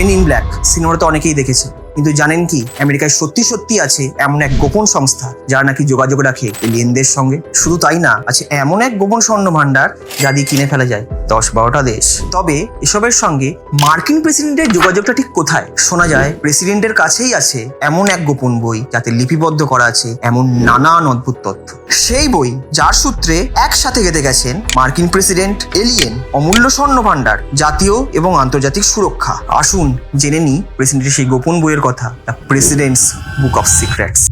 Men in black সিনেমাটা তো অনেকেই দেখেছে। কিন্তু জানেন কি, আমেরিকায় সত্যি সত্যি আছে এমন এক গোপন সংস্থা যারা নাকি যোগাযোগ রাখে এলিয়েনদের সঙ্গে। শুধু তাই না, আছে এমন এক গোপন স্বর্ণ ভান্ডার যা দিয়ে কিনে ফেলা যায়। দশ বারোটা দেশ। তবে এসবের সঙ্গে মার্কিন প্রেসিডেন্টের যোগাযোগটা ঠিক কোথায়? শোনা যায়, প্রেসিডেন্টের কাছেই আছে এমন এক গোপন বই যাতে লিপিবদ্ধ করা আছে এমন নানান অদ্ভুত তথ্য। সেই বই যার সূত্রে একসাথে গেঁথে গেছেন মার্কিন প্রেসিডেন্ট এলিয়েন, অমূল্য স্বর্ণ ভান্ডার জাতীয় এবং আন্তর্জাতিক সুরক্ষা। আসুন জেনে নি প্রেসিডেন্টের সেই গোপন বইয়ের কথা the president's book of secrets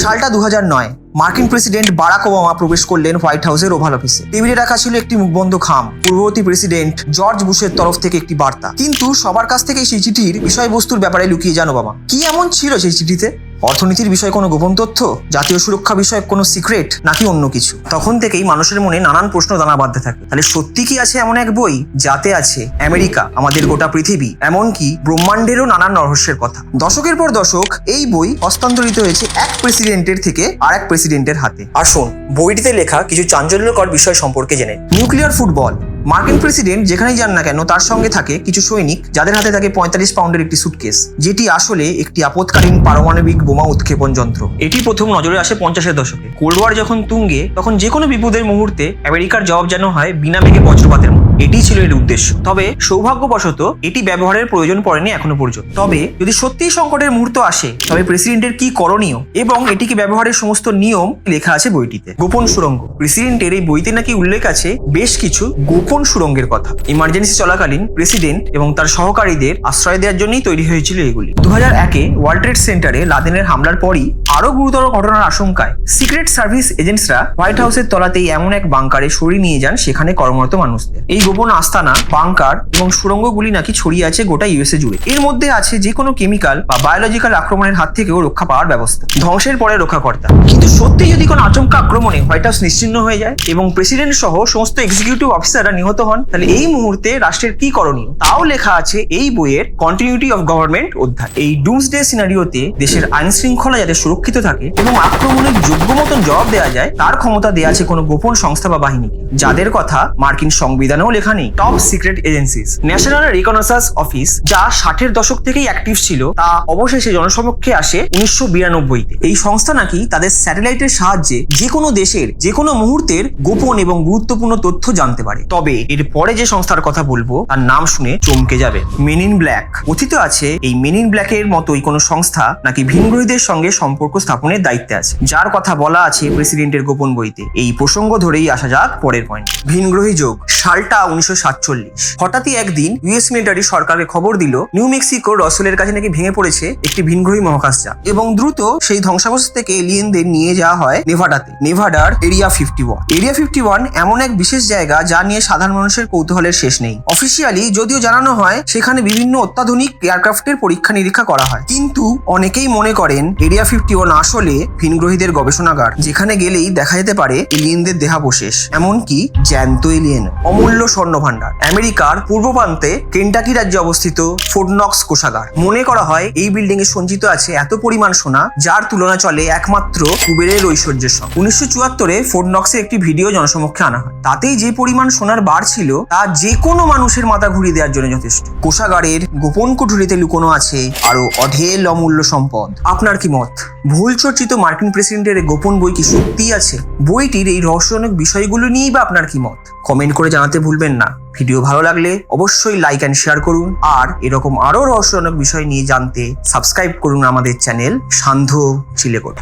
সালটা দু নয়, মার্কিন প্রেসিডেন্ট বারাক ওবামা প্রবেশ করলেন হোয়াইট হাউসের ওভাল অফিসে। টেবিলে রাখা ছিল একটি মুখবন্ধ খাম, পূর্ববর্তী প্রেসিডেন্ট জর্জ বুশের তরফ থেকে একটি বার্তা। কিন্তু সবার কাছ থেকে সেই চিঠির বিষয়বস্তুর ব্যাপারে লুকিয়ে যান ওবামা। কি এমন ছিল সেই চিঠিতে? অর্থনীতির বিষয়ে কোনো গোপন তথ্য, জাতীয় সুরক্ষা বিষয়ক কোনো সিক্রেট, নাকি অন্য কিছু? তখন থেকেই মানুষের মনে নানান প্রশ্ন দানা বাঁধতে থাকে। তাহলে সত্যি কি আছে এমন এক বই? যাতে আছে, আমেরিকা, আমাদের গোটা পৃথিবী, এমনকি ব্রহ্মাণ্ডেরও নানান রহস্যের কথা। দশকের পর দশক এই বই হস্তান্তরিত হয়েছে এক প্রেসিডেন্টের থেকে আর এক প্রেসিডেন্টের হাতে। আসুন বইটিতে লেখা কিছু চাঞ্চল্যকর বিষয় সম্পর্কে জেনে নিউক্লিয়ার ফুটবল। মার্কিন প্রেসিডেন্ট যেখানেই যান না কেন, তার সঙ্গে থাকে কিছু সৈনিক যাদের হাতে থাকে পঁয়তাল্লিশ পাউন্ডের একটি সুটকেস যেটি আসলে একটি আপৎকালীন পারমাণবিক বোমা উৎক্ষেপণ যন্ত্র। এটি প্রথম নজরে আসে পঞ্চাশের দশকে। কোল্ড ওয়ার যখন তুঙ্গে, তখন যে কোনো বিপদের মুহূর্তে আমেরিকার জবাব যেন হয় বিনা মেঘে বজ্রপাতের এটি ছিল এর উদ্দেশ্য। তবে সৌভাগ্যবশত এটি ব্যবহারের প্রয়োজন পড়েনি এখনও পর্যন্ত। তবে যদি সত্যিই সংকটের মুহূর্ত আসে, তবে প্রেসিডেন্টের কি করণীয় এবং এটিকে ব্যবহারের সমস্ত নিয়ম লেখা আছে বইটিতে। গোপন সুরঙ্গ। প্রেসিডেন্টের এই বইতে নাকি উল্লেখ আছে বেশ কিছু গোপন সুরঙ্গের কথা। ইমার্জেন্সি চলাকালীন প্রেসিডেন্ট এবং তার সহকারীদের আশ্রয় দেওয়ার জন্যই তৈরি হয়েছিল এগুলি। দু হাজার একে ওয়ার্ল্ড ট্রেড সেন্টারে লাদেনের হামলার পরই আরও গুরুতর ঘটনার আশঙ্কায় সিক্রেট সার্ভিস এজেন্টসরা হোয়াইট হাউসের তলাতেই এমন এক বাংকারে সরিয়ে নিয়ে যান সেখানে কর্মরত মানুষদের। এই গোপন আস্তানা বাংকার এবং সুড়ঙ্গগুলি নাকি ছড়িয়ে আছে গোটা ইউএসএ জুড়ে। এর মধ্যে আছে যে কোনো কেমিক্যাল বা বায়োলজিক্যাল আক্রমণের হাত থেকেও রক্ষা পাওয়ার ব্যবস্থা। ধ্বংসের পরে রক্ষাকর্তা। কিন্তু সত্যি যদি কোনো আচমকা আক্রমণে হোয়াইট হাউস নিশ্চিন্ন হয়ে যায় এবং প্রেসিডেন্ট সহ সমস্ত এক্সিকিউটিভ অফিসাররা নিহত হন, তাহলে এই মুহূর্তে রাষ্ট্রের কি করণীয়? তাও লেখা আছে এই বইয়ের কন্টিনিউটি অফ গভর্নমেন্ট অধ্যায়। এই ডুমসডে সিনারিওতে দেশের আইন শৃঙ্খলা যাতে সুরক্ষিত থাকে এবং আক্রমণের যোগ্য মতন জবাব দেওয়া যায়, তার ক্ষমতা দেওয়া আছে কোনো গোপন সংস্থা বা বাহিনীকে। যাদের কথা মার্কিন সংবিধানেও লেখা নেই top secret agencies national reconnaissance office যা ষাটের দশক থেকেই অ্যাক্টিভ ছিল, তা অবশেষে জনসমক্ষে আসে উনিশশো বিরানব্বইতে। এই সংস্থা নাকি তাদের স্যাটেলাইটের সাহায্যে যে কোনো দেশের যে কোনো মুহূর্তের গোপন এবং গুরুত্বপূর্ণ তথ্য জানতে পারে। তবে এর পরে যে সংস্থার কথা বলব, তার নাম শুনে চমকে যাবে। মেন ইন ব্ল্যাক কথিত আছে, এই মেন ইন ব্ল্যাকের মতোই কোনো সংস্থা নাকি ভিনগ্রহীদের সঙ্গে সম্পর্ক স্থাপনের দায়িত্বে আছে। যার কথা বলা আছে প্রেসিডেন্টের গোপন বইতে। এই প্রসঙ্গ ধরেই আসা যাক পরের পয়েন্ট ভিনগ্রহী যোগ, সালটা উনিশশো সাতচল্লিশ। হঠাৎই একদিন ইউএস মিলিটারি সরকারকে খবর দিল, নিউ মেক্সিকো রসলের কাছে নাকি ভেঙে পড়েছে একটি ভিনগ্রহী মহাকাশ মহাকাশযান এবং দ্রুত সেই ধ্বংসাবশেষ থেকে এলিয়েনদের নিয়ে যাওয়া হয় নেভাডাতে। নেভাডার area fifty one. Area fifty one এমন এক বিশেষ জায়গা যা নিয়ে সাধারণ মানুষের কৌতূহলের শেষ নেই। অফিসিয়ালি যদিও জানানো হয়, সেখানে বিভিন্ন অত্যাধুনিক এয়ারক্রাফটের পরীক্ষা নিরীক্ষা করা হয়। কিন্তু অনেকেই মনে করেন এরিয়া ফিফটি ওয়ান আসলে ভিনগ্রহীদের গবেষণাগার, যেখানে গেলেই দেখা যেতে পারে এলিয়েনদের দেহাবশেষ, এমনকি জ্যান্ত এলিয়েন। অমূল্য স্বর্ণ ভান্ডার আমেরিকার পূর্ব প্রান্তে কেন্টাকি রাজ্যে অবস্থিত ফোর্ডনক্স কোষাগার। মনে করা হয়, এই বিল্ডিং এ সঞ্চিত আছে এত পরিমাণ সোনা, যার তুলনা চলে একমাত্র কুবেরের ঐশ্বর্যের সঙ্গে। উনিশশো চুয়াত্তরে ফোর্টনক্সের একটি ভিডিও জনসমক্ষে আনা হয়। তাতেই যে পরিমাণ সোনার বার ছিল, তা যে কোনো মানুষের মাথা ঘুরিয়ে দেওয়ার জন্য যথেষ্ট। কোষাগারের গোপন কুঠুরিতে লুকোনো আছে আরও অঢেল অমূল্য সম্পদ। আপনার কি মত? ভুল চর্চিত মার্কিন প্রেসিডেন্টের গোপন বই কি সত্যি আছে? বইটির এই রহস্যজনক বিষয়গুলো নিয়েই বা আপনার কি মত? কমেন্ট করে জানাতে ভুলবেন না। ভিডিও ভালো লাগলে অবশ্যই লাইক অ্যান্ড শেয়ার করুন। আর এরকম আরও রহস্যজনক বিষয় নিয়ে জানতে সাবস্ক্রাইব করুন আমাদের চ্যানেল সান্ধ্য চিলেকোট।